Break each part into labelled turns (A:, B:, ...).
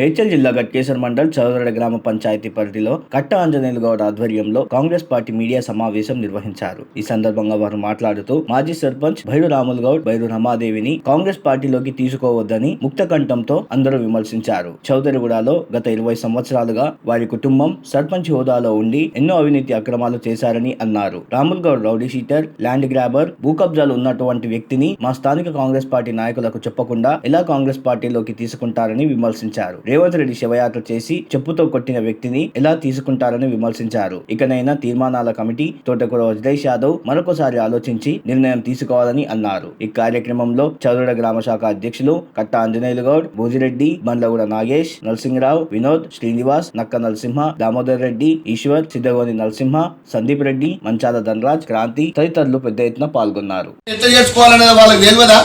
A: మేడ్చల్ జిల్లా గట్కేశ్వర మండల్ చౌదరడ గ్రామ పంచాయతీ పరిధిలో కట్ట ఆంజనేయులు గౌడ్ ఆధ్వర్యంలో కాంగ్రెస్ పార్టీ మీడియా సమావేశం నిర్వహించారు. ఈ సందర్భంగా వారు మాట్లాడుతూ మాజీ సర్పంచ్ భైరు రాములు గౌడ్ భైరు రమాదేవిని కాంగ్రెస్ పార్టీలోకి తీసుకోవద్దని ముక్తకంఠంతో అందరూ విమర్శించారు. చౌదరిగూడలో గత ఇరవై సంవత్సరాలుగా వారి కుటుంబం సర్పంచ్ హోదాలో ఉండి ఎన్నో అవినీతి అక్రమాలు చేశారని అన్నారు. Ramul Goud rowdy sheeter land grabber భూ కబ్జాలు ఉన్నటువంటి వ్యక్తిని మా స్థానిక కాంగ్రెస్ పార్టీ నాయకులకు చెప్పకుండా ఎలా కాంగ్రెస్ పార్టీలోకి తీసుకుంటారని విమర్శించారు. రేవంత్ రెడ్డి శివయాత్ర చేసి చెప్పుతో కొట్టిన వ్యక్తిని ఎలా తీసుకుంటారని విమర్శించారు. ఇకనైనా తీర్మానాల కమిటీ తోటకూర వజ్రేష్ యాదవ్ మరొకసారి ఆలోచించి నిర్ణయం తీసుకోవాలని అన్నారు. ఈ కార్యక్రమంలో చౌదడ గ్రామ శాఖ అధ్యక్షులు కట్ట ఆంజనేయులు గౌడ్ భోజిరెడ్డి బండ్లగూడ నాగేష్ నరసింహరావు వినోద్ శ్రీనివాస్ నక్క నరసింహ దామోదర్ రెడ్డి ఈశ్వర్ సిద్ధగోని నరసింహ సందీప్ రెడ్డి మంచాల ధనరాజ్ క్రాంతి తదితరులు పెద్ద ఎత్తున పాల్గొన్నారు.
B: ఎట్లా చేసుకోవాలనేది వాళ్ళకి తెలియదా?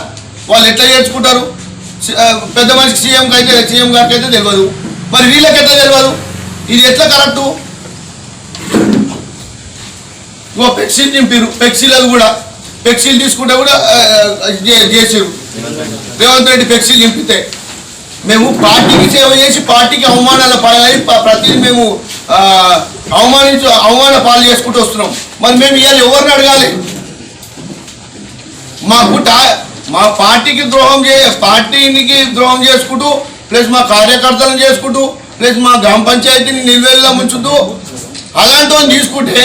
B: వాళ్ళు ఎట్లా చేసుకుంటారు పెద్ద మనిషికి సీఎం అయితే సీఎం గారికి అయితే తెలియదు మరి వీళ్ళకి ఎట్లా తెలియదు ఇది ఎట్లా కరెక్టు? ఓ పెక్సీలు నింపారు పెక్సీలకు కూడా పెక్సీలు తీసుకుంటే కూడా చేసారు రేవంత్ రెడ్డి పెక్సీలు నింపితే. మేము పార్టీకి సేవ చేసి పార్టీకి అవమానాల పాలై ప్రతిదీ మేము అవమానించు అవమాన పాలు చేసుకుంటూ వస్తున్నాం. మరి మేము ఇవాళ ఎవరిని అడగాలి? మాకు టా- మా పార్టీకి ద్రోహం చే పార్టీకి ద్రోహం చేసుకుంటూ ప్లస్ మా కార్యకర్తలను చేసుకుంటూ ప్లస్ మా గ్రామ పంచాయతీని నిల్వెల్లా ముంచుతూ అలాంటి వాళ్ళని తీసుకుంటే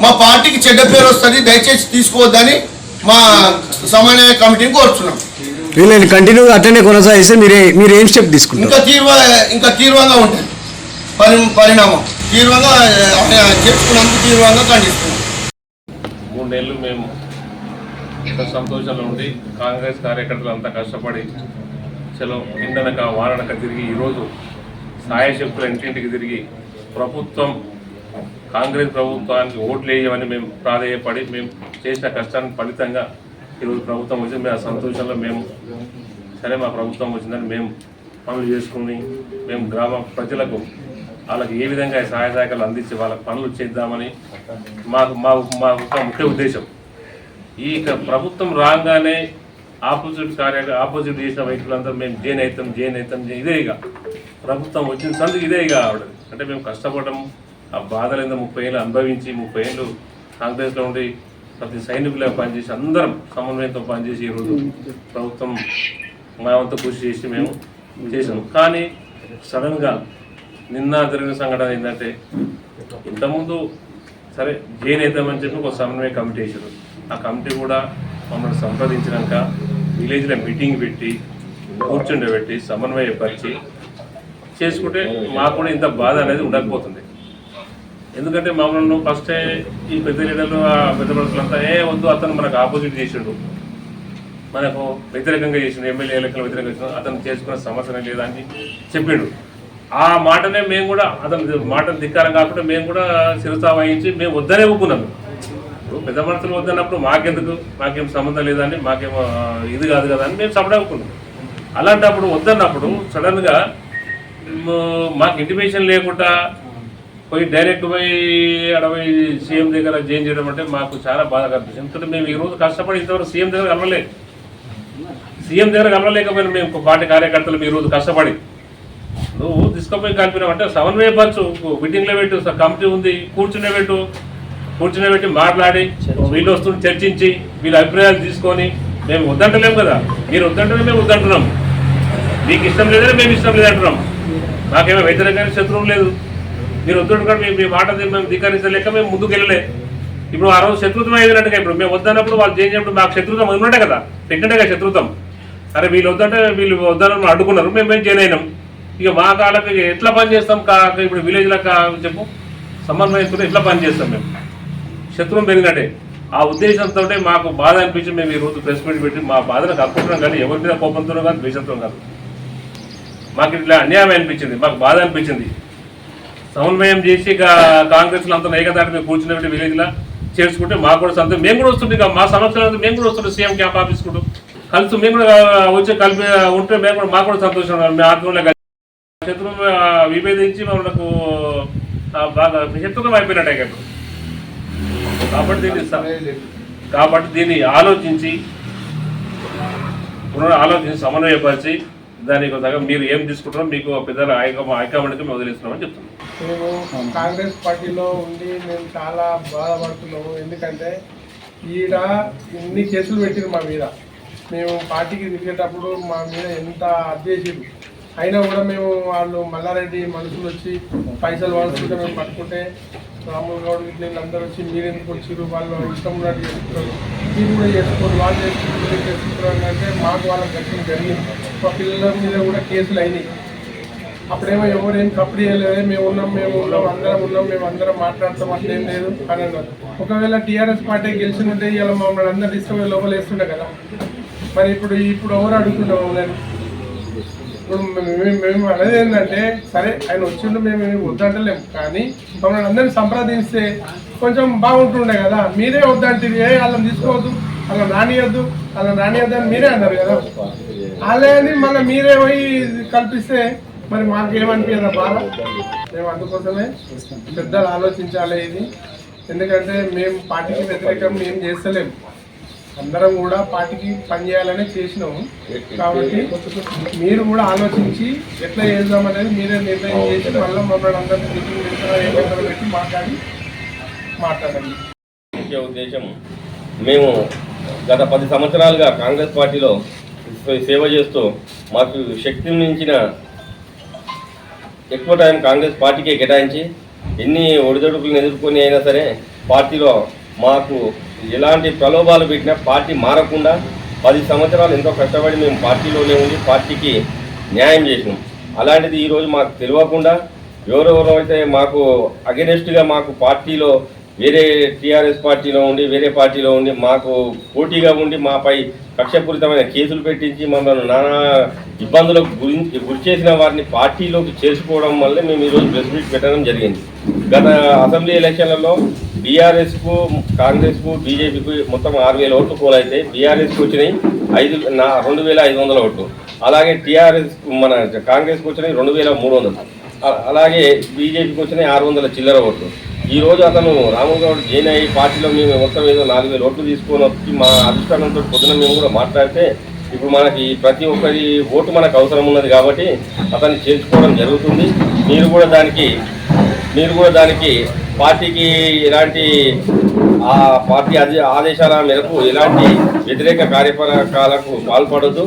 B: మా పార్టీకి చెడ్డ పేరు వస్తుంది దయచేసి తీసుకోవద్దని మా సమన్వయ కమిటీని కోరుతున్నాం
C: వీళ్ళని కంటిన్యూగా అట్లనే కొనసాగిస్తే మీరే మీరు ఏం స్టెప్ తీసుకుంటారు?
B: ఇంకా తీవ్ర ఇంకా తీవ్రంగా ఉంటుంది. పరి పరిణామం. తీవ్రంగా ఆ, చేసుకున్నందుకు తీవ్రంగా ఖండిస్తున్నాం.
D: మూడు నెలలు మేము ఎంత సంతోషంలో ఉండి కాంగ్రెస్ కార్యకర్తలు అంతా కష్టపడి చలో ఎండనక వాననక తిరిగి ఈరోజు సాయశక్తులు ఇంటింటికి తిరిగి ప్రభుత్వం కాంగ్రెస్ ప్రభుత్వానికి ఓట్లు వేయమని మేము ప్రాధేయపడి మేము చేసిన కష్టానికి ఫలితంగా ఈరోజు ప్రభుత్వం వచ్చింది. మేము ఆ సంతోషంలో మేము సరే మా ప్రభుత్వం వచ్చిందని మేము పనులు చేసుకుని మేము గ్రామ ప్రజలకు వాళ్ళకి ఏ విధంగా సహాయ సహాయకాలు అందించి వాళ్ళకి పనులు చేద్దామని మాకు మా మా ముఖ్య ఉద్దేశం. ఈ ప్రభుత్వం రాగానే ఆపోజిట్ కార్య ఆపోజిట్ చేసిన వ్యక్తులందరూ మేము జైన్ అవుతాం జైన్ అవుతాం ఇదే ఇక. ప్రభుత్వం వచ్చిన సందుకు ఇదే ఇక ఆవిడ అంటే మేము కష్టపడడం ఆ బాధలు ఏందో ముప్పై ఏళ్ళు అనుభవించి ముప్పై ఏళ్ళు కాంగ్రెస్లో ఉండి ప్రతి సైనికులుగా పనిచేసి అందరం సమన్వయంతో పనిచేసి ఈరోజు ప్రభుత్వం మా వంతు కృషి చేసి మేము చేసాం కానీ సడన్గా నిన్న జరిగిన సంఘటన ఏంటంటే ఇంతకుముందు సరే జైన్ అవుతామని చెప్పి ఒక సమన్వయ కమిటీ వేసారు ఆ కమిటీ కూడా మమ్మల్ని సంప్రదించినాక విలేజ్లో మీటింగ్ పెట్టి కూర్చుండబెట్టి సమన్వయపరిచి చేసుకుంటే మాకు కూడా ఇంత బాధ అనేది ఉండకపోతుంది. ఎందుకంటే మమ్మల్ని ఫస్టే ఈ పెద్ద లీడర్లు ఆ పెద్ద మనుషులంతా ఏ వద్దు అతను మనకు ఆపోజిట్ చేసిండు. మనకు వ్యతిరేకంగా చేసిండు ఎమ్మెల్యే ఎన్నికలు వ్యతిరేకంగా అతను చేసుకున్న సమస్య లేదా అని చెప్పిండు. ఆ మాటనే మేము కూడా అతను మాటను ధిక్కారం కాకుండా మేము కూడా శిరసా వహించి మేము వద్దనే ఒప్పుకున్నాము. పెద్ద మనుషులు వద్దన్నప్పుడు మాకెందుకు? మాకేం సంబంధం లేదని మాకేం ఇది కాదు కదా అని మేము సపడే అలాంటప్పుడు వద్దన్నప్పుడు సడన్గా మాకు ఇంటిమేషన్ లేకుండా పోయి డైరెక్ట్ పోయి అడవై సీఎం దగ్గర చేంజ్ చేయడం అంటే మాకు చాలా బాధ కనిపిస్తుంది ఎందుకంటే మేము ఈ రోజు కష్టపడి ఇంతవరకు సీఎం దగ్గర కలవలేదు సీఎం దగ్గర కలవలేకపోయినా మేము పార్టీ కార్యకర్తలు ఈరోజు రోజు కష్టపడి. నువ్వు తీసుకుపోయి కలిపినావు అంటే సమన్వయపరచు మీటింగ్లో పెట్టు కమిటీ ఉంది కూర్చునే పెట్టు. కూర్చునే పెట్టి మాట్లాడి వీళ్ళు వస్తుంటే చర్చించి వీళ్ళ అభిప్రాయాలు తీసుకొని మేము వద్దంటలేము కదా. మీరు వద్దంటేనే మేము వద్దంటున్నాం. మీకు ఇష్టం లేదని మేము ఇష్టం లేదంటున్నాం. మాకేమో వ్యతిరేకంగా శత్రువు లేదు. మీరు వద్దంటున్నారు మేము మీ మాట మేము ధిక్కరించలేక మేము ముందుకు వెళ్ళలే ఇప్పుడు ఆ రోజు శత్రుత్వం అయినట్టుగా ఇప్పుడు మేము వద్దన్నప్పుడు వాళ్ళు చేసినప్పుడు మాకు శత్రుత్వం ఉన్నట్టే కదా. పెట్టినట్టే శత్రుత్వం. అరే వీళ్ళు వద్దంటే వీళ్ళు వద్దనని అడ్డుకున్నారు. మేము జాయిన్ అయినాం. ఇక మా కాళ్ళకి ఎట్లా పని చేస్తాం కా ఇప్పుడు విలేజ్లో చెప్పు. సమన్వయంతో ఎట్లా పని చేస్తాం మేము? శత్రువు పెరిగినట్టే. ఆ ఉద్దేశంతో మాకు బాధ అనిపించి మేము ఈ రోజు ప్రెస్ మీట్ పెట్టి మా బాధను కప్పుకుంటున్నాం కానీ ఎవరి మీద కోపంతో కాదు ద్వేషంతో కాదు. మాకు ఇట్లా అన్యాయం అనిపించింది మాకు బాధ అనిపించింది. సమన్వయం చేసి ఇక కాంగ్రెస్లో అంతా ఏకదాటి మేము కూర్చున్నట్టు విలేజ్లో చేర్చుకుంటే మాకు కూడా సంతోషం. మేము కూడా వస్తుంది ఇక మా సమస్యలు మేము కూడా వస్తుంటే సీఎం క్యాంప్ ఆఫీస్ కూడా. కలిసి మేము కూడా వచ్చి కలిపి ఉంటే మేము కూడా మాకు కూడా సంతోషం. మీ ఆత్మలో కలిసి శత్రువు విభేదించి మనకు బాగా శత్రుత్వం అయిపోయినట్టే ఇక ఇప్పుడు. కాబట్టి దీన్ని కాబట్టి దీన్ని ఆలోచించి పునర్ ఆలోచించి సమన్వయపరిచి దానికి తగ్గ మీరు ఏం తీసుకుంటారో మీకు పెద్దల హైకమా హైకమాండ్కి మేము వదిలేస్తున్నామని చెప్తున్నాం.
E: మేము కాంగ్రెస్ పార్టీలో ఉండి మేము చాలా బాధపడుతున్నాము. ఎందుకంటే ఈడ ఇన్ని కేసులు పెట్టిరు మా మీద. మేము పార్టీకి తిరిగేటప్పుడు మా మీద ఎంత అధ్యక్షుడు అయినా కూడా మేము వాళ్ళు మల్లారెడ్డి మనుషులు వచ్చి పైసలు వాడుతుంటే మేము పట్టుకుంటే రాములు గౌడ్ ఇట్లా వీళ్ళందరూ వచ్చి మీరు ఎందుకు వచ్చారు వాళ్ళు ఇష్టం ఉన్నట్టు చేసుకుంటారు మీరు కూడా చేసుకోరు. వాళ్ళు చేసుకుంటారు మీరు చేసుకుంటారు అంటే మాకు వాళ్ళకి ఘర్షణ జరిగింది. మా పిల్లల మీద కూడా కేసులు అయినాయి. అప్పుడేమో ఎవరేం కప్పుడు చేయలేదు. మేము ఉన్నాం మేము ఉన్నాం అందరం ఉన్నాం మేము అందరం మాట్లాడతాం అట్లేం లేదు అని అన్నారు. ఒకవేళ టీఆర్ఎస్ పార్టీ గెలిచినట్టే ఇలా మమ్మల్ని అందరు తీసుకుని లోపల వేస్తుండే కదా. మరి ఇప్పుడు ఇప్పుడు ఎవరు అడుగుతున్నాం నేను మేము మేము అనేది ఏంటంటే సరే ఆయన వచ్చిండు మేము వద్దంటలేము కానీ మమ్మల్ని అందరినీ సంప్రదిస్తే కొంచెం బాగుంటుండే కదా. మీరే వద్దంటే ఏ వాళ్ళని తీసుకోవద్దు అలా నానియద్దు అలా నానియద్దు అని మీరే అన్నారు కదా. అలా అని మళ్ళీ మీరే పోయి కల్పిస్తే మరి మాకేమనిపించదు బాధ? మేము అందుకోసమే పెద్దలు ఆలోచించాలి ఇది. ఎందుకంటే మేము పార్టీకి వ్యతిరేకం మేము చేస్తలేము అందరం కూడా పార్టీకి పనిచేయాలనే చేసినాము కాబట్టి మీరు కూడా ఆలోచించి ఎట్లా చేద్దాం అనేది మీరే నిర్ణయం చేసి మళ్ళీ మమ్మల్ని అందరినీ మీటింగ్ పెట్టిన పెట్టి మాట్లాడి మాట్లాడండి.
F: ముఖ్య ఉద్దేశం మేము గత పది సంవత్సరాలుగా కాంగ్రెస్ పార్టీలో సేవ చేస్తూ మాకు శక్తి మించిన ఎక్కువ టైం కాంగ్రెస్ పార్టీకే కేటాయించి ఎన్ని ఒడిదొడుకులను ఎదుర్కొని అయినా సరే పార్టీలో మాకు ఎలాంటి ప్రలోభాలు పెట్టినా పార్టీ మారకుండా పది సంవత్సరాలు ఎంతో కష్టపడి మేము పార్టీలోనే ఉండి పార్టీకి న్యాయం చేసినాం. అలాంటిది ఈరోజు మాకు తెలియకుండా ఎవరెవరో అయితే మాకు అగెనెస్ట్గా మాకు పార్టీలో వేరే టీఆర్ఎస్ పార్టీలో ఉండి వేరే పార్టీలో ఉండి మాకు పోటీగా ఉండి మాపై కక్షపూరితమైన కేసులు పెట్టించి మమ్మల్ని నానా ఇబ్బందులకు గురించి గురి చేసిన వారిని పార్టీలోకి చేర్చుకోవడం వల్ల మేము ఈరోజు ప్రెస్ మీట్ పెట్టడం జరిగింది. గత అసెంబ్లీ ఎలక్షన్లలో బీఆర్ఎస్కు కాంగ్రెస్కు బీజేపీకు మొత్తం ఆరు వేల ఓట్లు పోలైతే బీఆర్ఎస్కి వచ్చినాయి ఐదు నా రెండు వేల ఐదు వందల ఓట్లు. అలాగే టీఆర్ఎస్ మన కాంగ్రెస్కి వచ్చినాయి రెండు వేల మూడు వందలు అలాగే బీజేపీకి వచ్చినాయి ఆరు వందల చిల్లర ఓట్లు. ఈ రోజు అతను రామగౌడ్ గౌడ్ జైన్ అయ్యి పార్టీలో మేము మొత్తం ఏదో నాలుగు వేల ఓట్లు తీసుకొని వచ్చి మా అధిష్టానంతో పొద్దున మేము కూడా మాట్లాడితే ఇప్పుడు మనకి ప్రతి ఒక్కరి ఓటు మనకు అవసరం ఉన్నది కాబట్టి అతన్ని చేర్చుకోవడం జరుగుతుంది. మీరు కూడా దానికి మీరు కూడా దానికి పార్టీకి ఎలాంటి ఆ పార్టీ ఆదే ఆదేశాల మేరకు ఎలాంటి వ్యతిరేక కార్యకలాపాలకు పాల్పడద్దు.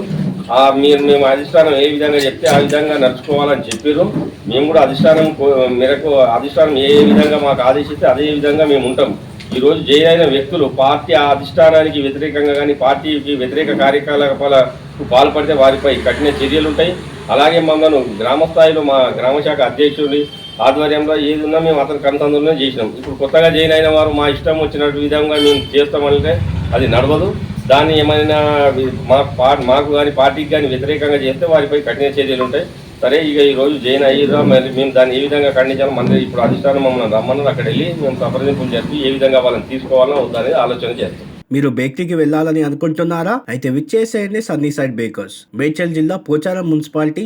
F: ఆ మీరు మేము అధిష్టానం ఏ విధంగా చెప్తే ఆ విధంగా నడుచుకోవాలని చెప్పారు మేము కూడా అధిష్టానం కో- మేరకు అధిష్టానం ఏ విధంగా మాకు ఆదేశిస్తే అదే విధంగా మేము ఉంటాం. ఈరోజు రోజు జైలైన వ్యక్తులు పార్టీ ఆ అధిష్టానానికి వ్యతిరేకంగా కానీ పార్టీకి వ్యతిరేక కార్యకలాపాలకు పాల్పడితే వారిపై కఠిన చర్యలు ఉంటాయి. అలాగే మమ్మల్ని గ్రామ స్థాయిలో మా గ్రామ శాఖ అధ్యక్షుడి ఆధ్వర్యంలో ఏది ఉన్నా మేము అతని కంతంలోనే చేసినాం. ఇప్పుడు కొత్తగా జైన్ అయిన వారు మా ఇష్టం వచ్చినట్టు విధంగా మేము చేస్తామంటే అది నడవదు. దాన్ని ఏమైనా మా మాకు కానీ పార్టీకి కానీ వ్యతిరేకంగా చేస్తే వారిపై కఠిన చర్యలు ఉంటాయి. సరే ఇక ఈ రోజు జైన్ అయ్యేదా మరి మేము దాన్ని ఏ విధంగా ఖండించాలి మన ఇప్పుడు అధిష్టానం మమ్మల్ని రమ్మన్నారు అక్కడ వెళ్ళి మేము సంప్రదింపులు చేసి ఏ విధంగా వాళ్ళని తీసుకోవాలా వద్దా అనేది ఆలోచన చేస్తాం.
A: మీరు బేకరీకి వెళ్ళాలని అనుకుంటున్నారా? అయితే విచ్చేసేయండి సన్నీ సైడ్ బేకర్స్. మేడ్చల్ జిల్లా Pocharam municipality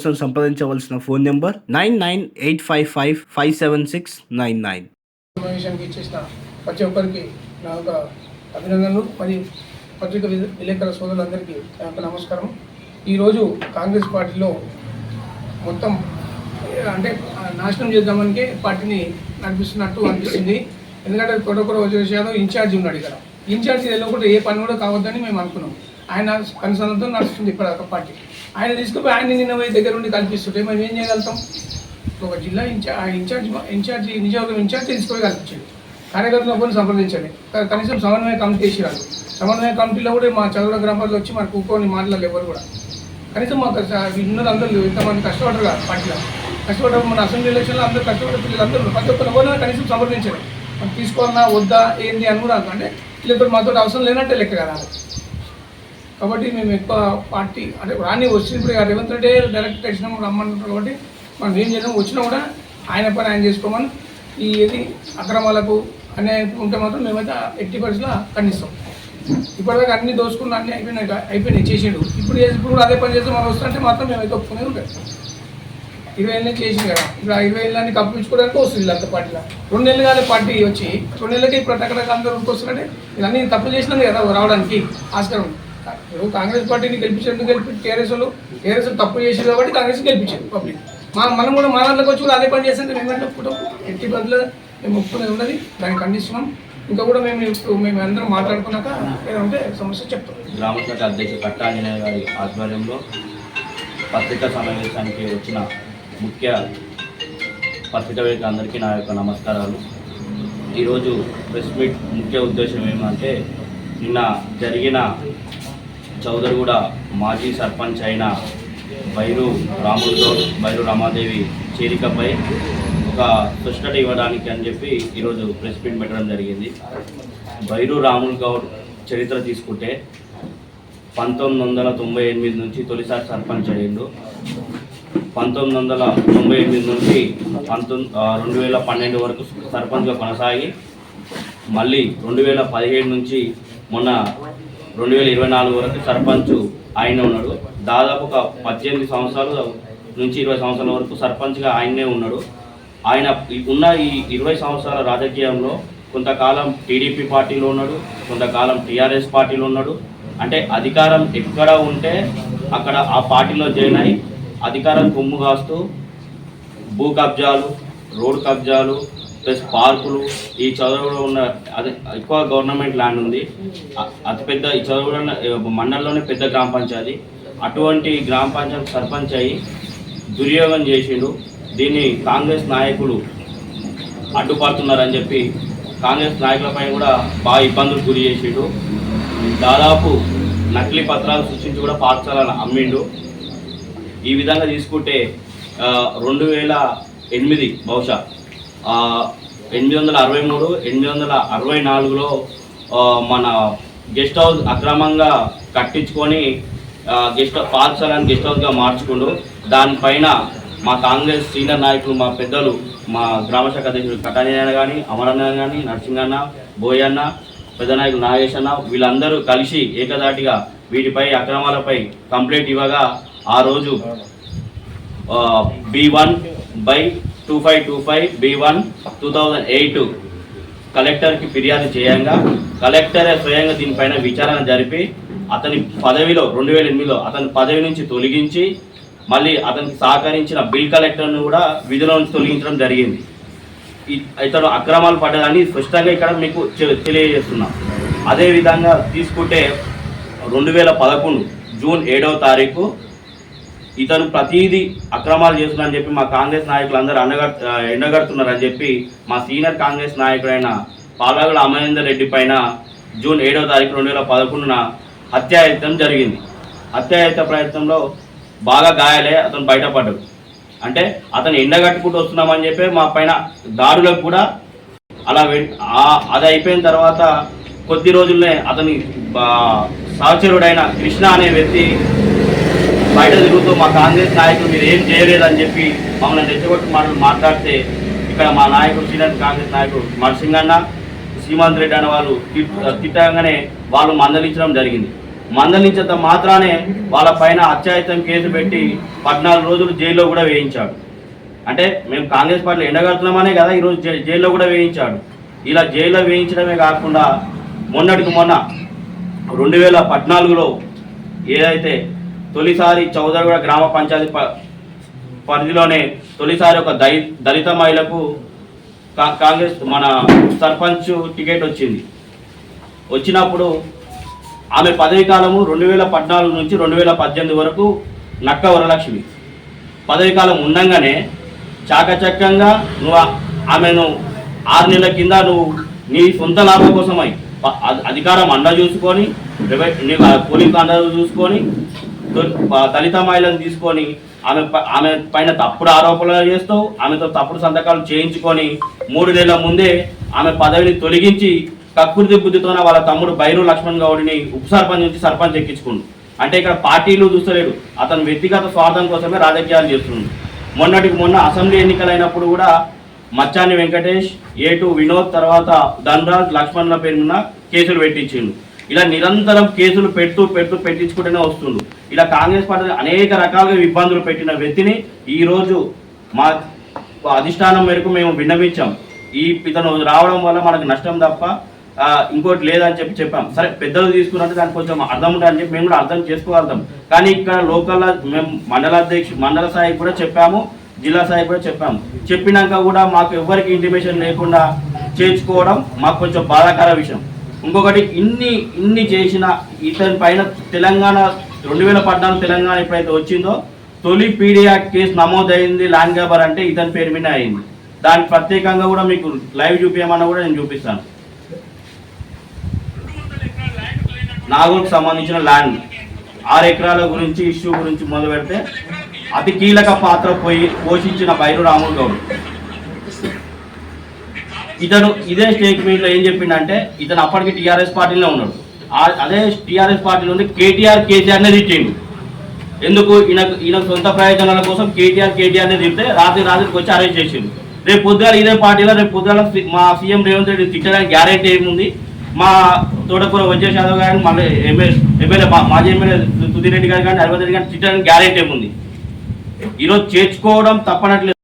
A: సంప్రదించవలసిన phone number nine nine eight five five five seven six nine nine.
E: సమావేశానికి ఇచ్చేసిన ప్రతి ఒక్కరికి నా యొక్క అభినందనలు మరియు పత్రిక విలేకరుల సోదరులందరికీ నా యొక్క నమస్కారం. ఈరోజు కాంగ్రెస్ పార్టీలో మొత్తం అంటే ఆ, నాశనం చేద్దామనికే పార్టీని నడిపిస్తున్నట్టు అనిపిస్తుంది. ఎందుకంటే తొడకొడ వజేష్ యాదవ్ ఇన్ఛార్జ్ ఉన్నాడు ఇక్కడ. ఇన్ఛార్జ్ కూడా ఏ పని కూడా కావద్దని మేము అనుకున్నాం. ఆయన కన్సర్న్తో నడుస్తుంది ఇప్పుడు ఒక పార్టీ. ఆయన తీసుకుపోయి ఆయన నిన్న పోయి దగ్గర ఉండి కల్పిస్తుంటే మేము ఏం చేయగలుగుతాం? ఒక జిల్లా ఇన్ఛార్జ్ ఇన్ఛార్జ్ ఇన్ఛార్జ్ నిజవర్గం ఇన్ఛార్జ్ తీసుకొని కల్పించండి. కార్యకర్తలు కొన్ని సంప్రదించండి. కనీసం సమన్వయ కమిటీ చేసేవాళ్ళు సమన్వయ కమిటీలో కూడా మా చదువుల గ్రామాల్లో వచ్చి మాకు కూకొని మాట్లాడలేదు ఎవరు కూడా. కనీసం మాకు ఉన్నది అందరూ ఇంతమంది కష్టపడరు కాదు పార్టీలో. కష్టపడరు మన అసెంబ్లీ ఎలక్షన్లో అందరూ కష్టపడే పిల్లలు అందరూ ప్రతి ఒక్కరు ఎవరైనా కనీసం సంప్రదించండి. మనం తీసుకోవాలన్నా వద్దా ఏంది అని కూడా అంటే వీళ్ళతో మాతో అవసరం లేనట్టే లెక్క కదా.
G: కాబట్టి మేము ఎక్కువ పార్టీ అంటే రాని వచ్చినప్పుడు రేవంత్ రెడ్డి డైరెక్ట్ వచ్చినాము రమ్మంటున్నారు కాబట్టి మనం ఏం చేద్దాం వచ్చినా కూడా ఆయన పని ఆయన చేసుకోమని ఈ ఏది అక్రమాలకు అన్యాయం ఉంటే మాత్రం మేమైతే ఎట్టి పరిస్థితుల్లో ఖండిస్తాం. ఇప్పటిదాకా అన్ని దోసుకున్న అన్ని అయిపోయినాయి అయిపోయినాయి చేసిండు. ఇప్పుడు చేసి- ఇప్పుడు కూడా అదే పని చేస్తే మనం వస్తుంటే మాత్రం మేమైతే ఒప్పుకునే ఉంటాం. ఇరవై ఏళ్ళని చేసింది కదా. ఇప్పుడు ఆ ఇరవై ఏళ్ళని కప్పించుకోవడానికి వస్తుంది అంత పార్టీలో. రెండు నెలలు కాలే పార్టీ వచ్చి రెండు నెలలకి ఇప్పుడు అక్కడ అందరూ వస్తుందంటే ఇవన్నీ తప్పు చేసినాను కదా రావడానికి ఆస్కారం. నువ్వు కాంగ్రెస్ పార్టీని గెలిపించేందుకు గెలిపి టీఆర్ఎస్ వాళ్ళు టీఆర్ఎస్ తప్పు చేసింది కాబట్టి కాంగ్రెస్ గెలిపించారు పబ్లిక్ మా మనం కూడా మా దాంట్లోకి వచ్చి కూడా అదే పని చేస్తాం మేము ఏంటంటే ఒప్పుకుంటాం ఎట్టి బదులు మేము ఒప్పుకునేది ఉన్నది దాన్ని ఖండిస్తున్నాం. ఇంకా కూడా మేము ఇప్పుడు మేము అందరం మాట్లాడుకున్నాక ఏదంటే సమస్య చెప్తాం.
H: గ్రామ శాఖ అధ్యక్షుడు కట్టాంజనేయ గారి ఆధ్వర్యంలో పత్రికా సమావేశానికి వచ్చిన ముఖ్య పత్రికా అందరికీ నా యొక్క నమస్కారాలు. ఈరోజు ప్రెస్ మీట్ ముఖ్య ఉద్దేశం ఏమంటే నిన్న జరిగిన చౌదరిగూడ మాజీ సర్పంచ్ అయిన బైరు రాములు బైరు రమాదేవి చేరికపై ఒక స్పష్టత ఇవ్వడానికి అని చెప్పి ఈరోజు ప్రెస్ మీట్ పెట్టడం జరిగింది. బైరు రాములు గౌడ్ చరిత్ర తీసుకుంటే పంతొమ్మిది వందల తొంభై ఎనిమిది నుంచి తొలిసారి సర్పంచ్ అయ్యిండు. పంతొమ్మిది వందల తొంభై ఎనిమిది నుంచి పంతొమ్మిది రెండు వేల పన్నెండు వరకు సర్పంచ్గా కొనసాగి మళ్ళీ రెండు వేల పదిహేడు నుంచి మొన్న రెండు వేల ఇరవై నాలుగు వరకు సర్పంచ్ ఆయన ఉన్నాడు. దాదాపు ఒక పద్దెనిమిది సంవత్సరాలు నుంచి ఇరవై సంవత్సరాల వరకు సర్పంచ్గా ఆయనే ఉన్నాడు. ఆయన ఉన్న ఈ ఇరవై సంవత్సరాల రాజకీయంలో కొంతకాలం టీడీపీ పార్టీలో ఉన్నాడు కొంతకాలం టీఆర్ఎస్ పార్టీలో ఉన్నాడు. అంటే అధికారం ఎక్కడ ఉంటే అక్కడ ఆ పార్టీలో జాయిన్ అయి అధికారం కొమ్ము కాస్తూ భూ కబ్జాలు రోడ్ కబ్జాలు ప్లస్ పార్కులు ఈ చదువులో ఉన్న అదే ఎక్కువ గవర్నమెంట్ ల్యాండ్ ఉంది. అతిపెద్ద ఈ చదువులో మండలంలోనే పెద్ద గ్రామ పంచాయతీ. అటువంటి గ్రామ పంచాయతీ సర్పంచ్ అయ్యి దుర్యోగం చేసిండు. దీన్ని కాంగ్రెస్ నాయకులు అడ్డుపడుతున్నారని చెప్పి కాంగ్రెస్ నాయకులపై కూడా బాగా ఇబ్బందులు గురి చేసిండు. దాదాపు నకిలీ పత్రాలు సృష్టించి కూడా పాఠశాలను అమ్మిండు. ఈ విధంగా తీసుకుంటే రెండు వేల ఎనిమిది బహుశా ఎనిమిది వందల అరవై మూడు ఎనిమిది వందల అరవై నాలుగులో మన గెస్ట్ హౌస్ అక్రమంగా కట్టించుకొని గెస్ట్ పాఠశాలను గెస్ట్ హౌస్గా మార్చుకుండు. దానిపైన మా కాంగ్రెస్ సీనియర్ నాయకులు మా పెద్దలు మా గ్రామ శాఖ అధ్యక్షుడు కటానయ్య కానీ అమరన్న కానీ నరసింగన్న బోయన్న పెద్ద నాయకులు నాగేష్ అన్న వీళ్ళందరూ కలిసి ఏకదాటిగా వీటిపై అక్రమాలపై కంప్లైంట్ ఇవ్వగా ఆ రోజు B one by two five two five B one two thousand eight కలెక్టర్కి ఫిర్యాదు చేయంగా. కలెక్టరే స్వయంగా దీనిపైన విచారణ జరిపి అతని పదవిలో రెండు వేల ఎనిమిదిలో అతని పదవి నుంచి తొలగించి మళ్ళీ అతనికి సహకరించిన బిల్ కలెక్టర్ను కూడా విధుల నుంచి తొలగించడం జరిగింది. ఇతను ఇతడు అక్రమాలు పడ్డదని స్పష్టంగా ఇక్కడ మీకు తెలియజేస్తున్నాం. అదేవిధంగా తీసుకుంటే రెండు వేల పదకొండు జూన్ ఏడవ తారీఖు ఇతను ప్రతిదీ అక్రమాలు చేస్తున్నారని చెప్పి మా కాంగ్రెస్ నాయకులు అందరూ అండగట్ ఎండగడుతున్నారని చెప్పి మా సీనియర్ కాంగ్రెస్ నాయకుడైన పాలగుల అమరేందర్ రెడ్డి పైన జూన్ ఏడవ తారీఖు రెండు వేల పదకొండున హత్యాయత్నం జరిగింది. హత్యాయత్న ప్రయత్నంలో బాగా గాయాలే అతను బయటపడ్డాడు. అంటే అతను ఎండగట్టుకుంటూ వస్తున్నామని చెప్పి మా పైన దాడులకు కూడా అలా అది అయిపోయిన తర్వాత కొద్ది రోజుల్లోనే అతని సహచరుడైన కృష్ణ అనే వ్యక్తి బయట తిరుగుతూ మా కాంగ్రెస్ నాయకులు మీరు ఏం చేయలేదని చెప్పి మమ్మల్ని రెచ్చగొట్టి మాటలు మాట్లాడితే ఇక్కడ మా నాయకుడు సీనియర్ కాంగ్రెస్ నాయకుడు మర్సింగన్న సీమాంత్ రెడ్డి అనే వాళ్ళు తిట్- తిట్టగానే వాళ్ళు మందలించడం జరిగింది. మందలించేంత మాత్రానే వాళ్ళ పైన అత్యాయుతం కేసు పెట్టి పద్నాలుగు రోజులు జైల్లో కూడా వేయించాడు. అంటే మేము కాంగ్రెస్ పార్టీలో ఎండగడుతున్నామనే కదా ఈరోజు జై- జైల్లో కూడా వేయించాడు. ఇలా జైల్లో వేయించడమే కాకుండా మొన్నటికి మొన్న రెండు వేల పద్నాలుగులో ఏదైతే తొలిసారి చౌదరగూడ గ్రామ పంచాయతీ ప- పరిధిలోనే తొలిసారి ఒక దళిత మహిళకు కాంగ్రెస్ మన సర్పంచ్ టికెట్ వచ్చింది. వచ్చినప్పుడు ఆమె పదవి కాలము రెండు వేల పద్నాలుగు నుంచి రెండు వేల పద్దెనిమిది వరకు నక్క వరలక్ష్మి. పదవి కాలం ఉండంగానే చాకచక్యంగా నువ్వు ఆమెను ఆరు నెలల కింద నువ్వు నీ సొంత లాభం కోసమై అధ- అధికారం అండ చూసుకొని రెవె- నీ పోలీసు అండ చూసుకొని దళిత మహిళను తీసుకొని ఆమె ఆమె పైన తప్పుడు ఆరోపణలు చేస్తూ ఆమెతో తప్పుడు సంతకాలు చేయించుకొని మూడు నెలల ముందే ఆమె పదవిని తొలగించి కక్కుర్తి బుద్ధితోన వాళ్ళ తమ్ముడు బైరు లక్ష్మణ్ గౌడిని ఉప సర్పంచ్ నుంచి సర్పంచ్ ఎక్కించుకుండు. అంటే ఇక్కడ పార్టీలు చూస్తలేడు. అతను వ్యక్తిగత స్వార్థం కోసమే రాజకీయాలు చేస్తున్నాడు మొన్నటికి మొన్న అసెంబ్లీ ఎన్నికలైనప్పుడు కూడా మచ్చాని వెంకటేష్ ఏటు వినోద్ తర్వాత ధనరాజ్ లక్ష్మణ్ల పేరు మీద కేసులు పెట్టించిండు. ఇలా నిరంతరం కేసులు పెడుతూ పెడుతూ పెట్టించుకుంటూనే వస్తుండు. ఇలా కాంగ్రెస్ పార్టీ అనేక రకాలుగా ఇబ్బందులు పెట్టిన వ్యక్తిని ఈరోజు మా అధిష్టానం మేరకు మేము విన్నవించాం. ఈ ఇతను రావడం వల్ల మనకు నష్టం తప్ప ఇంకోటి లేదని చెప్పి చెప్పాం. సరే పెద్దలు తీసుకున్నట్టు దానికి కొంచెం అర్థం ఉంటుంది అని చెప్పి మేము కూడా అర్థం చేసుకోగలుగుతాం. కానీ ఇక్కడ లోకల్ మేము మండల అధ్యక్షు మండల స్థాయికి కూడా చెప్పాము జిల్లా స్థాయికి కూడా చెప్పాము చెప్పినాక కూడా మాకు ఎవరికి ఇంటిమేషన్ లేకుండా చేర్చుకోవడం మాకు కొంచెం బాధాకర విషయం. ఇంకొకటి ఇన్ని ఇన్ని చేసిన ఇతని పైన తెలంగాణ రెండు వేల పద్నాలుగు తెలంగాణ ఎప్పుడైతే వచ్చిందో తొలి పీడియా కేసు నమోదైంది ల్యాండ్ గ్రాబర్ అంటే ఇతని పేరు మీద అయింది. దానికి ప్రత్యేకంగా కూడా మీకు లైవ్ చూపించమన్నా కూడా నేను చూపిస్తాను. నాగూర్కి సంబంధించిన ల్యాండ్. ఆరు ఎకరాల గురించి ఇష్యూ గురించి మొదలు పెడితే అతి కీలక పాత్ర పోయి పోషించిన బైరు రాములు గౌడ్. ఇతను ఇదే స్టేట్మెంట్లో ఏం చెప్పిండంటే ఇతను అప్పటికి టీఆర్ఎస్ పార్టీలో ఉన్నాడు. అదే టీఆర్ఎస్ పార్టీలో ఉండి కేటీఆర్ కేసీఆర్నే తిట్టిండు. ఎందుకు? ఈయన ఈయన సొంత ప్రయోజనాల కోసం కేటీఆర్ కేటీఆర్నే తిప్పితే రాత్రి రాత్రికి వచ్చి అరెస్ట్ చేసిండు. రేపు పొద్దుగాల ఇదే పార్టీలో రేపు పొద్దుగాల మా సీఎం రేవంత్ రెడ్డి తిట్టడానికి గ్యారెంటీ ఏముంది? మా తోటకూర విజయ్ యాదవ్ గారు మళ్ళీ ఎమ్మెల్యే ఎమ్మెల్యే మా- మాజీ ఎమ్మెల్యే సుధీర్ రెడ్డి గారు కానీ అరవింద్ రెడ్డి గారు తిట్టడానికి గ్యారెంటీ ఏముంది? ఈరోజు చేర్చుకోవడం తప్పనట్లేదు.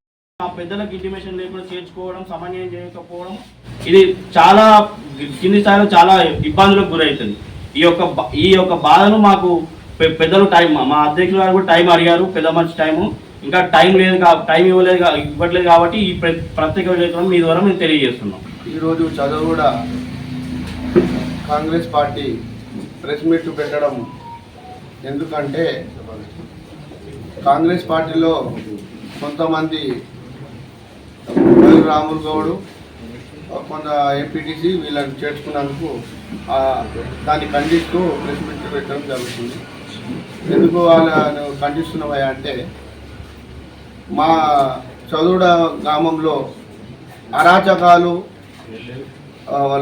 H: పెద్దలకు ఇంటిమేషన్ లేకుండా చేర్చుకోవడం సమన్వయం చేయకపోవడం ఇది చాలా కింది స్థాయిలో చాలా ఇబ్బందులకు గురవుతుంది ఈ యొక్క ఈ యొక్క బాధను మాకు పెద్దలు టైం మా అధ్యక్షులు గారు కూడా టైం అడిగారు పెద్ద మనిషి టైము. ఇంకా టైం లేదు కా- టైం ఇవ్వలేదు ఇవ్వట్లేదు కాబట్టి ఈ ప్ర- ప్రత్యేక విలేకరులను మీ ద్వారా మేము తెలియజేస్తున్నాం.
B: ఈరోజు చదువు కూడా కాంగ్రెస్ పార్టీ ప్రెస్ మీట్ పెట్టడం ఎందుకంటే కాంగ్రెస్ పార్టీలో కొంతమంది రాములు గౌడ్ కొంత ఎంపీటీసీ వీళ్ళని చేర్చుకున్నందుకు దాన్ని ఖండిస్తూ ప్రెస్ మీట్ పెట్టడం జరుగుతుంది. ఎందుకు వాళ్ళను ఖండిస్తున్నామా అంటే మా చదువుడ గ్రామంలో అరాచకాలు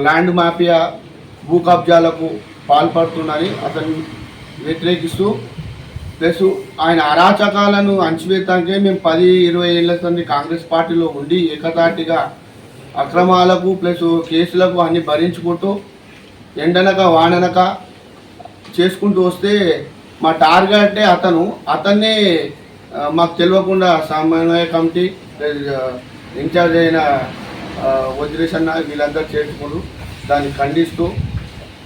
B: ల్యాండ్ మాఫియా భూ కబ్జాలకు పాల్పడుతుందని అతన్ని వ్యతిరేకిస్తూ ప్లస్ ఆయన అరాచకాలను అణచివేతానికే మేము పది ఇరవై ఏళ్ళ సంది కాంగ్రెస్ పార్టీలో ఉండి ఏకతాటిగా అక్రమాలకు ప్లస్ కేసులకు అన్ని భరించుకుంటూ ఎండనక వాననక చేసుకుంటూ వస్తే మా టార్గెటే అతను. అతన్నే మాకు తెలియకుండా సమన్వయ కమిటీ ప్లస్, ఇన్ఛార్జ్ అయిన ఆ, వజ్రేష్ అన్న వీళ్ళందరూ చేర్చుకుంటూ దాన్ని ఖండిస్తూ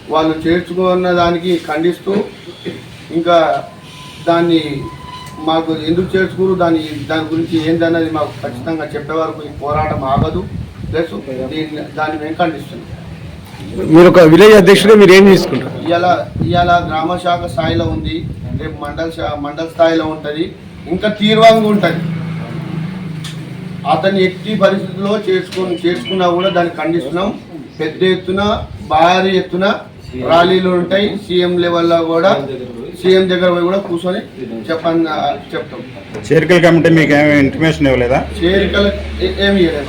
B: వాళ్ళు చేర్చుకున్న దానికి ఖండిస్తూ ఇంకా దాన్ని మాకు ఎందుకు చేర్చుకున్నారు? దాని దాని గురించి ఏందన్నది మాకు ఖచ్చితంగా చెప్పే వరకు ఈ పోరాటం ఆగదు. ప్లస్ దీన్ని దాన్ని మేము ఖండిస్తున్నాం
C: మీరు ఒక విలేజ్ అధ్యక్షుడు మీరు ఏం తీసుకుంటారు
B: ఇవాళ ఇవాళ గ్రామ శాఖ స్థాయిలో ఉంది. రేపు మండల మండల స్థాయిలో ఉంటుంది. ఇంకా తీర్వంగా ఉంటుంది. అతన్ని ఎట్టి పరిస్థితుల్లో చేసుకొని చేసుకున్నా కూడా దాన్ని ఖండిస్తున్నాం. పెద్ద ఎత్తున భారీ ఎత్తున ర్యాలీలు ఉంటాయి. సీఎం లెవెల్లో కూడా సీఎం దగ్గర పోయి కూడా కూర్చొని చెప్పని చెప్తాం.
I: చేరికల కమిటీ మీకు ఏమి ఇంటిమేషన్ ఇవ్వలేదా?
B: చేరికలు ఏ- ఏమి చేయలేదు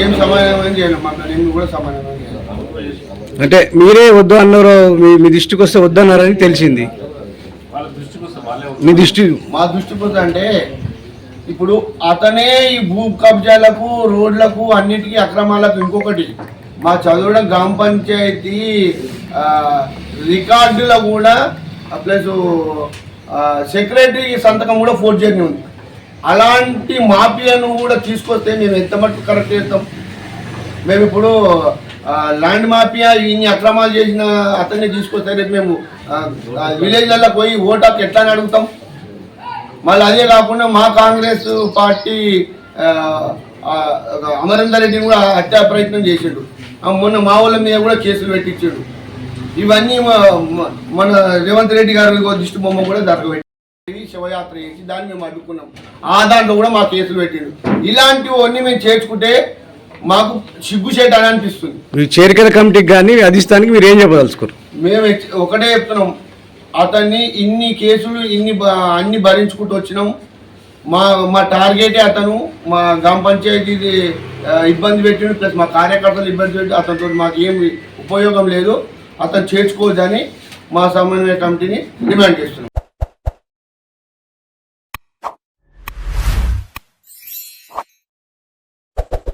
B: ఏం సమన్వయం చేయలేదు మాకు. నేను కూడా చేయలేదు.
C: అంటే మీరే వద్దు అన్నారు మీ మీ దృష్టికి వస్తే వద్దన్నారని తెలిసింది.
D: వాళ్ళ దృష్టికి వస్తే వాళ్ళే
C: మీ దృష్టి
B: మా దృష్టి పోతే అంటే ఇప్పుడు అతనే ఈ భూ కబ్జాలకు రోడ్లకు అన్నిటికీ అక్రమాలకు ఇంకొకటి. మా చదువుడ గ్రామ పంచాయతీ రికార్డులో కూడా ప్లస్ సెక్రటరీ సంతకం కూడా ఫోర్జరీ ఉంది. అలాంటి మాఫియాను కూడా తీసుకొస్తే మేము ఎంత మటుకు కరెక్ట్ చేస్తాం? మేము ఇప్పుడు ల్యాండ్ మాఫియా ఇన్ని అక్రమాలు చేసిన అతన్ని తీసుకొస్తే రేపు మేము ఆ, విలేజ్లలో పోయి ఓటాకు ఎట్లా అని అడుగుతాం? మళ్ళీ అదే కాకుండా మా కాంగ్రెస్ పార్టీ అమరేందర్ రెడ్డిని కూడా హత్యా ప్రయత్నం చేసిండు. మొన్న మా వాళ్ళ మీద కూడా కేసులు పెట్టించాడు. ఇవన్నీ మన రేవంత్ రెడ్డి గారి దిష్టి బొమ్మ కూడా జరగబెట్టి శివయాత్ర చేసి దాన్ని మేము అడ్డుకున్నాం. ఆ దాంట్లో కూడా మా కేసులు పెట్టిండు. ఇలాంటివన్నీ మేము చేర్చుకుంటే మాకు సిగ్గుచేట అని అనిపిస్తుంది.
C: చేరికల కమిటీకి కానీ అధిష్టానికి మీరు ఏం చెప్పదలుచుకోరు
B: మేము ఒకటే చెప్తున్నాం. అతన్ని ఇన్ని కేసులు ఇన్ని అన్ని భరించుకుంటూ వచ్చినాం. మా మా టార్గెటే అతను. మా గ్రామ పంచాయతీది ఆ, ఇబ్బంది పెట్టిండు. ప్లస్ మా కార్యకర్తలు ఇబ్బంది పెట్టి అతనితో మాకు ఏం ఉపయోగం లేదు. అతను చేర్చుకోవద్దని మా సమన్వయ కమిటీని డిమాండ్ చేస్తున్నాం